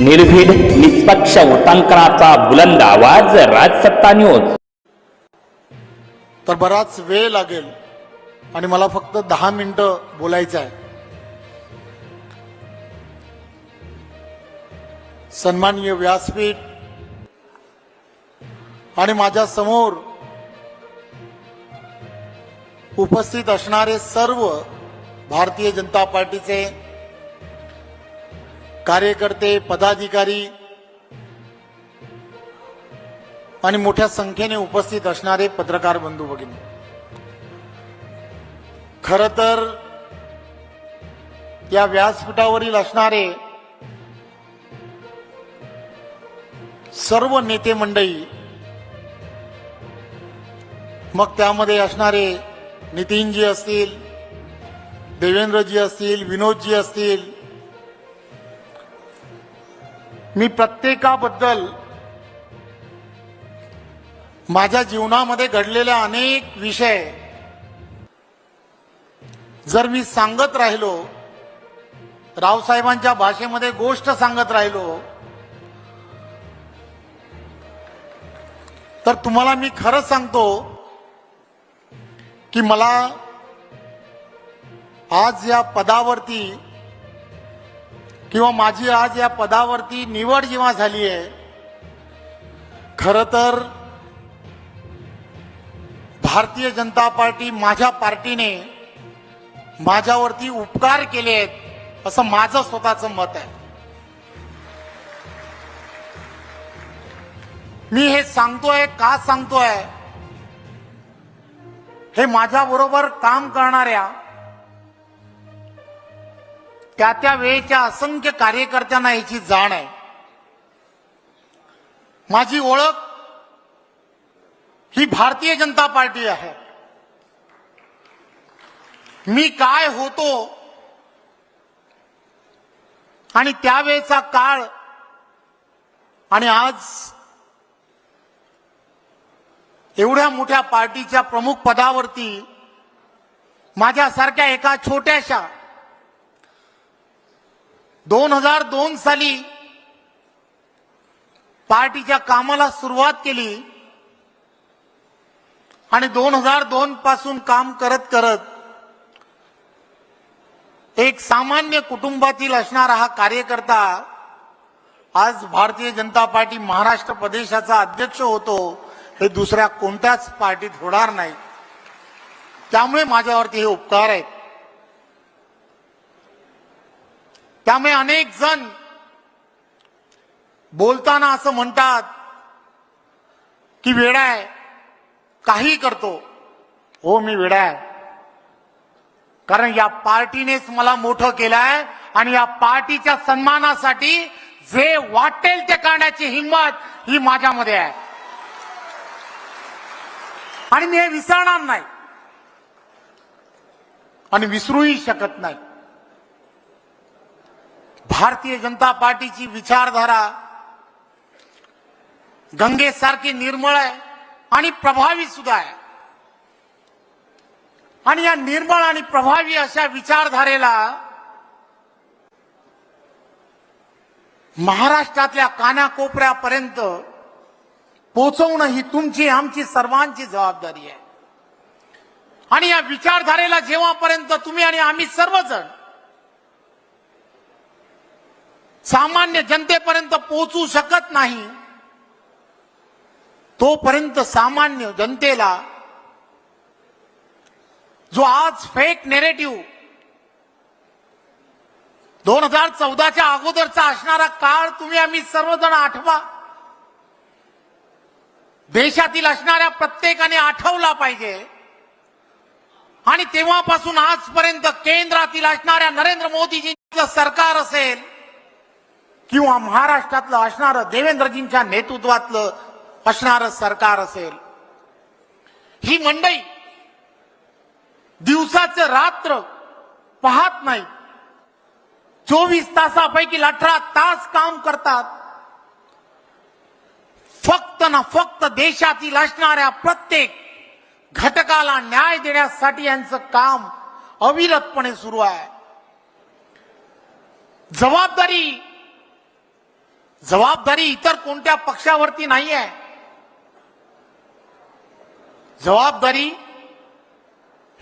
निर्भीड निष्पक्ष उटांकनाचा बुलंद आवाज राजसत्ता न्यूज तर बराच वेळ लागेल आणि मला फक्त दहा मिनिटं बोलायचं आहे. सन्माननीय व्यासपीठ आणि माझ्यासमोर उपस्थित असणारे सर्व भारतीय जनता पार्टीचे कार्यकर्ते पदाधिकारी आणि मोठ्या संख्येने उपस्थित असणारे पत्रकार बंधू भगिनी. खर तर या व्यासपीठावरील असणारे सर्व नेते मंडळी मग त्यामध्ये असणारे नितीनजी असतील देवेंद्रजी असतील विनोदजी असतील मी प्रत्येकाबद्दल माझ्या जीवनामध्ये घडलेले अनेक विषय जर मी सांगत राहिलो रावसाहेबांच्या भाषेमध्ये गोष्ट सांगत राहिलो तर तुम्हाला मी खरंच सांगतो की मला आज या पदावरती किंवा माझी आज या पदावरती निवड जेव्हा झाली आहे खर तर भारतीय जनता पार्टी माझ्या पार्टीने माझ्यावरती उपकार केले आहेत असं माझं स्वतःचं मत आहे. मी हे सांगतोय का सांगतोय? हे माझ्या बरोबर काम करणाऱ्या त्या त्या वेळेच्या असंख्य कार्यकर्त्यांना याची जाण आहे. माझी ओळख ही भारतीय जनता पार्टी आहे. मी काय होतो आणि त्यावेळेचा काळ आणि आज एवढ्या मोठ्या पार्टीच्या प्रमुख पदावरती माझ्यासारख्या एका छोट्याशा दोन हजार दोन साली पार्टीच्या कामाला सुरुवात केली आणि दोन हजार दोन पासून काम करत करत एक सामान्य कुटुंबातील असणारा हा कार्यकर्ता आज भारतीय जनता पार्टी महाराष्ट्र प्रदेशाचा अध्यक्ष होतो हे दुसऱ्या कोणत्याच पार्टीत होणार नाही. त्यामुळे माझ्यावरती हे उपकार आहेत. त्यामुळे अनेक जण बोलताना असं म्हणतात की वेडाय आहे काही करतो. हो मी वेडाय आहे. कारण या पार्टीनेच मला मोठं केलं आहे आणि या पार्टीच्या सन्मानासाठी जे वाटेल ते करण्याची हिंमत ही माझ्यामध्ये आहे. आणि मी हे विसरणार नाही. आणि विसरूही शकत नाही. भारतीय जनता पार्टीची विचारधारा गंगेसारखी निर्मळ आहे आणि प्रभावी सुद्धा आहे. आणि या निर्मळ आणि प्रभावी अशा विचारधारेला महाराष्ट्रातल्या कानाकोपऱ्यापर्यंत पोचवणं ही तुमची आमची सर्वांची जबाबदारी आहे. आणि या विचारधारेला जेव्हापर्यंत तुम्ही आणि आम्ही सर्वजण सामान्य जनतेपर्यंत पोहोचू शकत नाही तोपर्यंत सामान्य जनतेला जो आज फेक नेरेटिव्ह दोन हजार चौदाच्या अगोदरचा असणारा काळ तुम्ही आम्ही सर्वजण आठवा. देशातील असणाऱ्या प्रत्येकाने आठवला पाहिजे. आणि तेव्हापासून आजपर्यंत केंद्रातील असणाऱ्या नरेंद्र मोदीजींचं सरकार असेल किंवा महाराष्ट्रातलं असणारं देवेंद्रजींच्या नेतृत्वातलं असणारं सरकार असेल. ही मंडई दिवसाचं रात्र पाहत नाही. चोवीस तासापैकी अठरा तास काम करतात. फक्त ना फक्त देशातील असणाऱ्या प्रत्येक घटकाला न्याय देण्यासाठी यांचं काम अविरतपणे सुरू आहे. जबाबदारी जबाबदारी इतर कोणत्या पक्षावरती नाही आहे जबाबदारी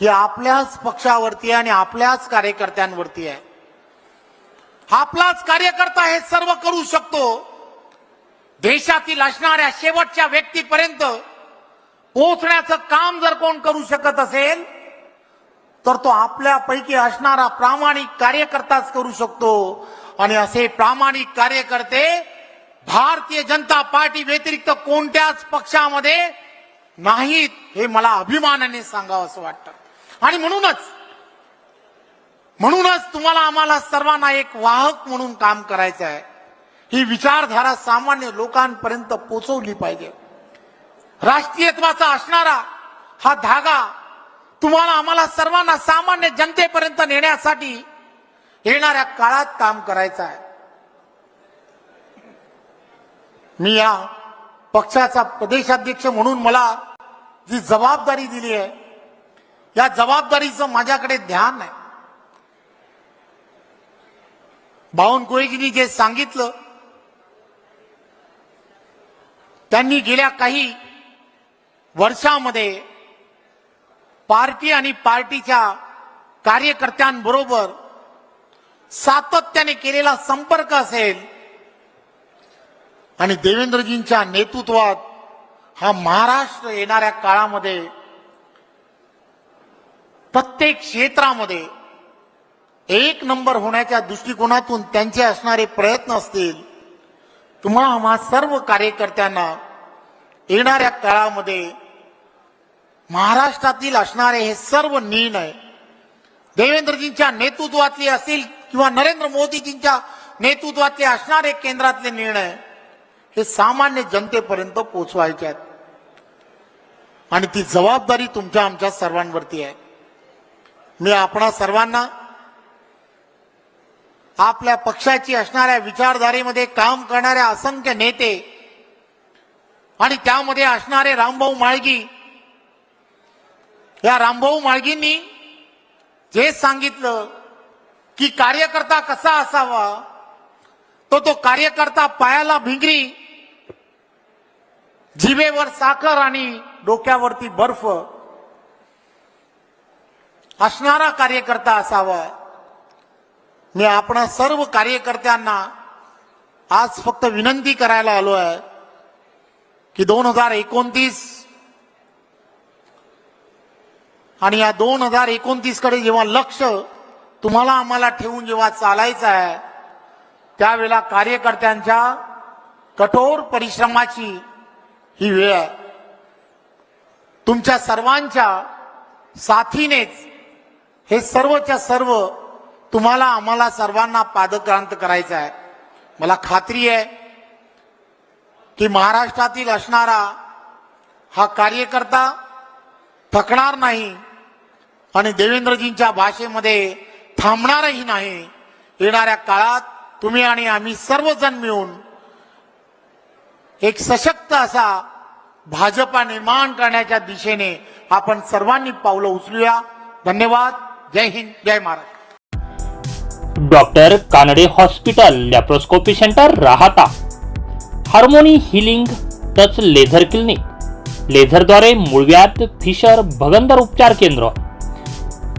ही आपल्याच पक्षावरती आहे आणि आपल्याच कार्यकर्त्यांवरती आहे. आपलाच कार्यकर्ता हे सर्व करू शकतो. देशातील असणाऱ्या शेवटच्या व्यक्तीपर्यंत पोहोचण्याचं काम जर कोण करू शकत असेल तर तो आपल्यापैकी असणारा प्रामाणिक कार्यकर्ताच करू शकतो. आणि असे प्रामाणिक कार्यकर्ते भारतीय जनता पार्टी व्यतिरिक्त कोणत्याच पक्षामध्ये नाहीत हे मला अभिमानाने सांगावं असं वाटतं. आणि म्हणूनच म्हणूनच तुम्हाला आम्हाला सर्वांना एक वाहक म्हणून काम करायचं आहे. ही विचारधारा सामान्य लोकांपर्यंत पोचवली पाहिजे. राष्ट्रीयत्वाचा असणारा हा धागा तुम्हाला आम्हाला सर्वांना सामान्य जनतेपर्यंत नेण्यासाठी येणाऱ्या काळात काम करायचं आहे. मी या पक्षाचा प्रदेशाध्यक्ष म्हणून मला जी जबाबदारी दिली आहे या जबाबदारीचं माझ्याकडे ध्यान आहे बावनकुळेजींनी जे सांगितलं त्यांनी गेल्या काही वर्षामध्ये पार्टी आणि पार्टीच्या कार्यकर्त्यांबरोबर सातत्याने केलेला संपर्क असेल आणि देवेंद्रजींच्या नेतृत्वात हा महाराष्ट्र येणाऱ्या काळामध्ये प्रत्येक क्षेत्रामध्ये एक नंबर होण्याच्या दृष्टिकोनातून त्यांचे असणारे प्रयत्न असतील तुम्हाला आम्हा सर्व कार्यकर्त्यांना येणाऱ्या काळामध्ये महाराष्ट्रातील असणारे हे सर्व निर्णय देवेंद्रजींच्या नेतृत्वातले असतील किंवा नरेंद्र मोदीजींच्या नेतृत्वातले असणारे केंद्रातले निर्णय हे सामान्य जनतेपर्यंत पोचवायचे आहेत. आणि ती जबाबदारी तुमच्या आमच्या सर्वांवरती आहे. मी आपणा सर्वांना आपल्या पक्षाची असणाऱ्या विचारधारेमध्ये काम करणाऱ्या असंख्य नेते आणि त्यामध्ये असणारे रामभाऊ माळगी या रामभाऊ माळगींनी जे सांगितलं की कार्यकर्ता कसा असावा तो तो कार्यकर्ता पायाला भिंगरी जिभेवर साखर आणि डोक्यावरती बर्फ असणारा कार्यकर्ता असावा. मी आपण सर्व कार्यकर्त्यांना आज फक्त विनंती करायला आलो आहे की दोन हजार एकोणतीस आणि या दोन हजार एकोणतीसकडे जेव्हा लक्ष तुम्हाला आम्हाला ठेवून जेव्हा चालायचं आहे त्यावेळेला कार्यकर्त्यांच्या कठोर परिश्रमाची ही वेळ आहे. तुमच्या सर्वांच्या साथीनेच हे सर्वच्या सर्व तुम्हाला आम्हाला सर्वांना पादक्रांत करायचं आहे. मला खात्री आहे की महाराष्ट्रातील असणारा हा कार्यकर्ता थकणार नाही आणि देवेंद्रजींच्या भाषेमध्ये थांबणारही नाही. येणाऱ्या काळात तुम्ही आणि आम्ही सर्वजण मिळून एक सशक्त असा भाजपा निर्माण करण्याच्या दिशेने आपण सर्वांनी पावलं उचलूया. धन्यवाद. जय हिंद. जय Maharashtra. Doctor Kanade hospital laparoscopy centre Rahata. Harmony healing touch laser clinic. लेझरद्वारे मुळव्यात फिशर भगंदर उपचार केंद्र.